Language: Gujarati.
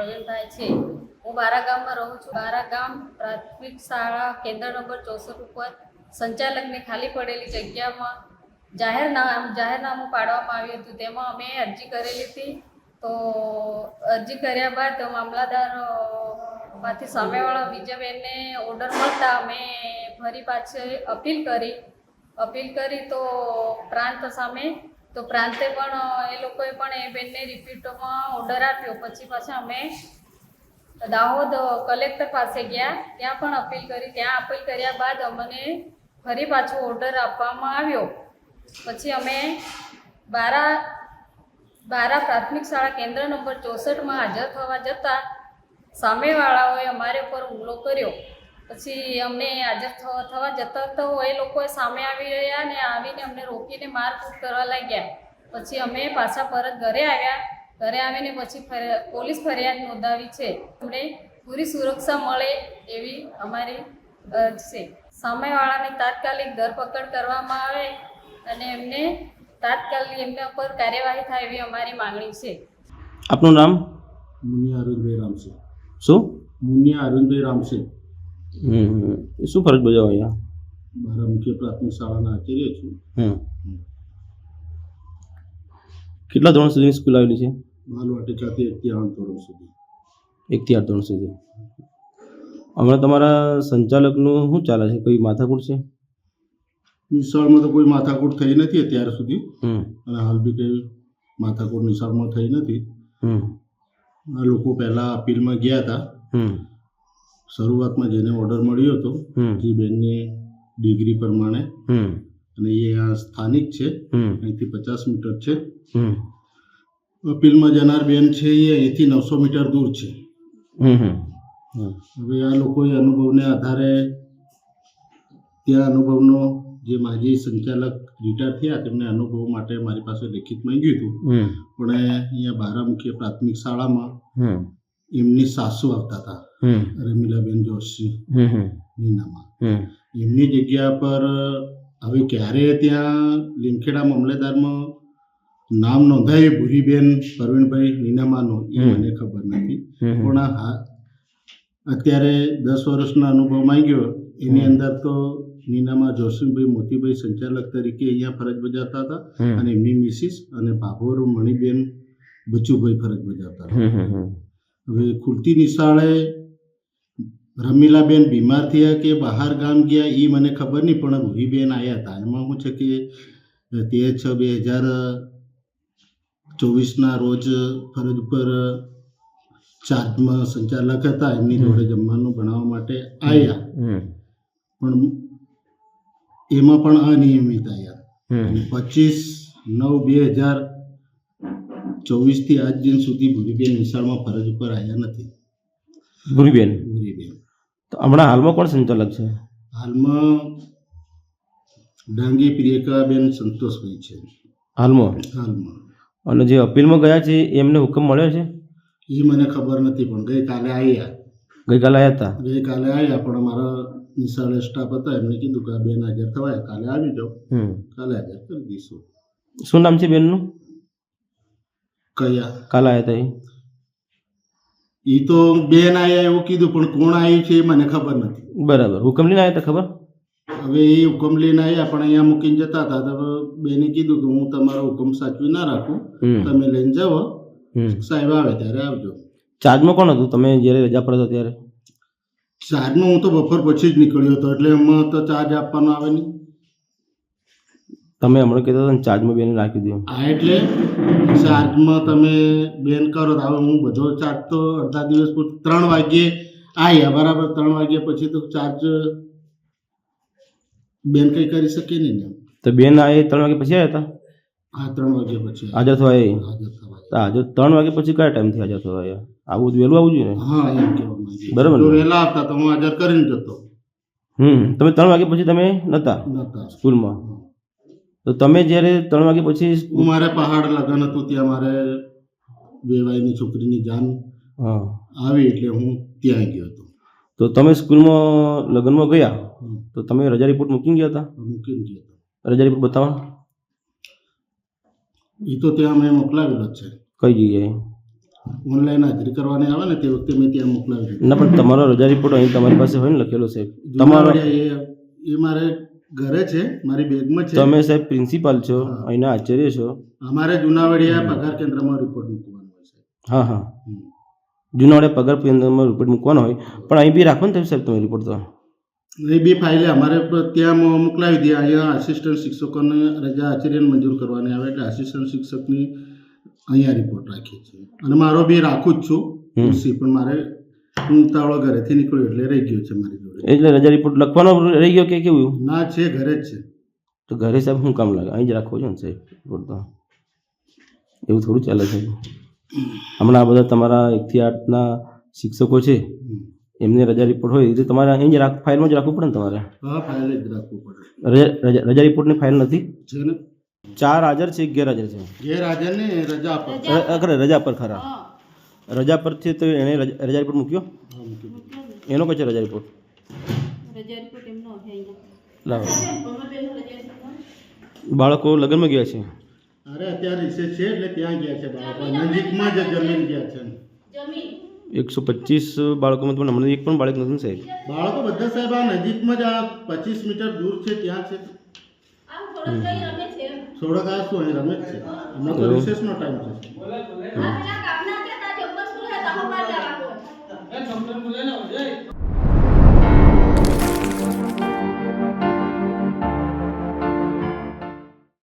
પ્રવીણભાઈ છે. હું બારા ગામમાં રહું છું. બારા ગામ પ્રાથમિક શાળા કેન્દ્ર નંબર ચોસઠ ઉપર સંચાલકને ખાલી પડેલી જગ્યામાં જાહેરનામ જાહેરનામું પાડવામાં આવ્યું હતું. તેમાં અમે અરજી કરેલી હતી. તો અરજી કર્યા બાદ મામલાદારમાંથી સામેવાળા વિજયબેનને ઓર્ડર મળતા અમે ફરી પાછી અપીલ કરી. અપીલ કરી તો પ્રાંત સામે તો પ્રાંતે પણ, એ લોકોએ પણ એ બેનને રિપીટોમાં ઓર્ડર આપ્યો. પછી પાછા અમે દાહોદ કલેક્ટર પાસે ગયા. ત્યાં પણ અપીલ કરી. ત્યાં અપીલ કર્યા બાદ અમને ફરી પાછો ઓર્ડર આપવામાં આવ્યો. પછી અમે બારા બારા પ્રાથમિક શાળા કેન્દ્ર નંબર ચોસઠમાં હાજર થવા જતાં સામેવાળાઓએ અમારે ઉપર હુમલો કર્યો. પછી અમને હાજર થવા થવા જતાં તો એ લોકોએ સામે આવી રહ્યા ને આવીને અમને રોકીને મારકૂટ કરવા લાગ્યા. પછી અમે પાછા પરત ઘરે આવ્યા. ઘરે આવીને પછી પોલીસ ફરિયાદ નોંધાવી છે. અમને પૂરી સુરક્ષા મળે એવી અમારી અરજ છે. સામેવાળાની તાત્કાલિક ધરપકડ કરવામાં આવે અને એમને તાત્કાલિક એમના ઉપર કાર્યવાહી થાય એવી અમારી માંગણી છે. આપનું નામ? મુનિયા અરવિંદભાઈ રામસે શું? મુનિયા અરુણભાઈ રામસે હમ શું ફરજ બજાવો અહીંયા? મારા મુખ્ય પ્રાથમિક શાળાના આચાર્ય છું. કેટલા ધોરણ સુધીની સ્કૂલ આવેલી છે? બાલવાટિકાથી એકથી આઠ ધોરણ સુધી. એકથી આઠ ધોરણ સુધી. હમણાં તમારા સંચાલકનું શું ચાલે છે? કોઈ માથાકૂટ છે? નિશાળમાં તો કોઈ માથાકૂટ થઈ નથી અત્યાર સુધી. અને હાલ બી કંઈ માથાકૂટ નિશાળમાં થઈ નથી. આ લોકો પહેલાં અપીલમાં ગયા હતા. શરૂઆતમાં જેને ઓર્ડર મળ્યો હતો જે બેનની ડિગ્રી પ્રમાણે હમ. અને એ આ સ્થાનિક છે હમ. અહીંથી પચાસ મીટર છે. હમ. અપીલમાં જનાર બેન છે એ અહીંથી નવસો મીટર દૂર છે. હવે આ લોકોએ અનુભવને આધારે ત્યાં અનુભવનો જે માજી સંચાલક રિટાયર થયા તેમને અનુભવ માટે મારી પાસે લેખિત માંગ્યું હતું. પણ અહીંયા બારામુખી પ્રાથમિક શાળામાં હમ. એમની સાસુ આવતા હતા. રમીલાબેન જોશી નીનામાં. એમની જગ્યા પર હવે ક્યારે ત્યાં લીમખેડા મામલેદારમાં નામ નોંધાય ભૂરીબેન પરવીણભાઈ નીનામાનું એ મને ખબર નથી. પણ હા અત્યારે દસ વર્ષનો અનુભવ માંગ્યો. એની અંદર તો નીનામાં જોશીભાઈ મોતીભાઈ સંચાલક તરીકે અહીંયા ફરજ બજાવતા હતા અને એમની મિસિસ અને ભાભોર મણિબેન બચુભાઈ ફરજ બજાવતા હતા. હવે ખુલતી નિશાળે રમીલાબેન બીમાર થયા કે બહાર ગામ ગયા એ મને ખબર નહીં પણ ભૂરીબેન આવ્યા હતા. એમાં શું છે કે તેર છ બે હજાર ચોવીસના રોજ ફરજ ઉપર ચાર્જમાં સંચાલક હતા. એમની જોડે જમવાનું ભણાવવા માટે આવ્યા પણ એમાં પણ અનિયમિત આવ્યા પચીસ નવ બે હજાર ચોવીસથી આજ દિન સુધી ભૂરીબેન નિશાળમાં ફરજ ઉપર આવ્યા નથી. ભૂરીબેન? ભૂરીબેન. તો હમણાં હાલમાં કોણ સંચાલક છે? હાલમાં ડાંગી પ્રિયકાબેન સંતોષભાઈ છે. હાલમાં? હાલમાં. અને જે અપીલમાં ગયા છે એમને હુકમ મળ્યો છે? એ મને ખબર નથી પણ ગઈકાલે આવ્યા ગઈકાલે આવ્યા હતા? ગઈકાલે આવ્યા પણ મારા નિશાળે સ્ટાફ હતા એમને કીધું કે બેન હાજર થવાય કાલે આવી જાઓ. કાલે હાજર કરી દઈશું. શું નામ છે બેનનું? કયા? કાલ આવ્યા હતા એ તો બેન આવ્યા એવું કીધું પણ કોણ આવ્યું છે એ મને ખબર નથી. બરાબર. હુકમ લઈને આવ્યા હતા ખબર? હવે એ હુકમ લઈને આવ્યા પણ અહીંયા મૂકીને જતા હતા. તો બેને કીધું કે હું તમારો હુકમ સાચવી ના રાખું. તમે લઈને જાઓ. સાહેબ આવે ત્યારે આવજો. ચાર્જમાં કોણ હતું? તમે જ્યારે રજા પર હતા ત્યારે? ચાર્જમાં હું તો બપોર પછી જ નીકળ્યો હતો એટલે એમાં તો ચાર્જ આપવાનો આવે નહીં. તમે હમણાં કહેતા હતા ને ચાર્જમાં બેન નાખી દો હા એટલે ચાર્જમાં તમે બેન કરો તો હવે હું બધો ચાર્જ તો અડધા દિવસ ત્રણ વાગ્યે આવ્યા બરાબર ત્રણ વાગ્યા પછી તો ચાર્જ બેન કંઈ કરી શકે નહીં ને તો બેન આ ત્રણ વાગે પછી આવ્યા હતા? આ ત્રણ વાગ્યા પછી હાજર થવા એ? હાજર ત્રણ વાગે પછી કયા ટાઈમથી હાજર થવા આવ્યા આવું વહેલું આવવું જોઈએ ને? હા એમ બરાબર? વહેલા આવતા તો હું હાજર કરીને જતો. હમ તમે ત્રણ વાગે પછી તમે નહોતા નતા. સ્કૂલમાં? તો તમે જ્યારે ત્રણ વાગે પછી હું મારે પહાડ લગન હતું ત્યાં મારે વેવાઈની છોકરીની જાન હા. આવી એટલે હું ત્યાં ગયો હતો. તો તમે સ્કૂલમાં લગ્નમાં ગયા? તો તમે રજા રિપોર્ટ મૂકીને ગયા હતા? મૂકીને ગયો હતો. રજા રિપોર્ટ બતાવો એ તો ત્યાં મેં મોકલાવેલો છે. કઈ જગ્યાએ? ઓનલાઈન હાજરી કરવાની આવે ને તે વખતે મેં ત્યાં મોકલાવી દીધી ના પણ તમારો રજા રિપોર્ટ અહીં તમારી પાસે હોય ને લખેલો સાહેબ તમારો એ મારે ઘરે છે મારી બેગમાં છે. તમે સાહેબ પ્રિન્સિપાલ છો અહીંના આચાર્ય છો? અમારે જુનાવાડિયા પગાર કેન્દ્રમાં રિપોર્ટ મૂકવાનો હોય છે હા હા. હમ. પગાર કેન્દ્રમાં રિપોર્ટ મૂકવાનો હોય. પણ અહીં બી રાખો ને સાહેબ તમે રિપોર્ટ તો. એ બી ફાઇલે અમારે ત્યાં મોકલાવી દે. અહીંયા આસિસ્ટન્ટ શિક્ષકોને રજા આચાર્યને મંજૂર કરવાની આવે એટલે આસિસ્ટન્ટ શિક્ષકની અહીંયા રિપોર્ટ રાખીએ છીએ. અને મારો બી રાખું જ છું પણ મારે હું ઘરેથી નીકળ્યો એટલે રહી ગયો છે મારી જોડે. એટલે રજા રિપોર્ટ લખવાનો રહી ગયો કે કેવું? ના છે ઘરે જ છે. તો ઘરે સાહેબ શું કામ લાગે? અહીં જ રાખવો છે ને સાહેબ રિપોર્ટ તો. એવું થોડું ચાલે છે. હમણાં બધા તમારા એકથી આઠના શિક્ષકો છે. એમને રજા રિપોર્ટ હોય તો તમારે અહીં જ રાખ ફાઇલમાં જ રાખવું પડે ને તમારે? હા ફાઇલ જ રાખવું પડે. રજા રિપોર્ટની ફાઇલ નથી? છે ને? ચાર હાજર છે ગેરહાજર છે. ગેરહાજર ને રજા રજા પર ખરા. રજા પર છે તો એણે રજા રજા રિપોર્ટ મૂક્યો. હા, મૂકી દો. એનો કઈ છે રજા રિપોર્ટ લાવો બાળકો લગ્નમાં ગયા છે? અરે અત્યારે રિસેસ છે એટલે ત્યાં ગયા છે બાળકો. નજીકમાં જ જમીન ગયા છે. એકસો પચીસ બાળકોમાં તમને મને એક પણ બાળક નથી ને સાહેબ. બાળકો બધા સાહેબ આ નજીકમાં જ આ પચીસ મીટર દૂર છે ત્યાં છે. થોડાક આ શું અહીં રમે જ છે. તો એવું? રિસેસનો ટાઈમ છે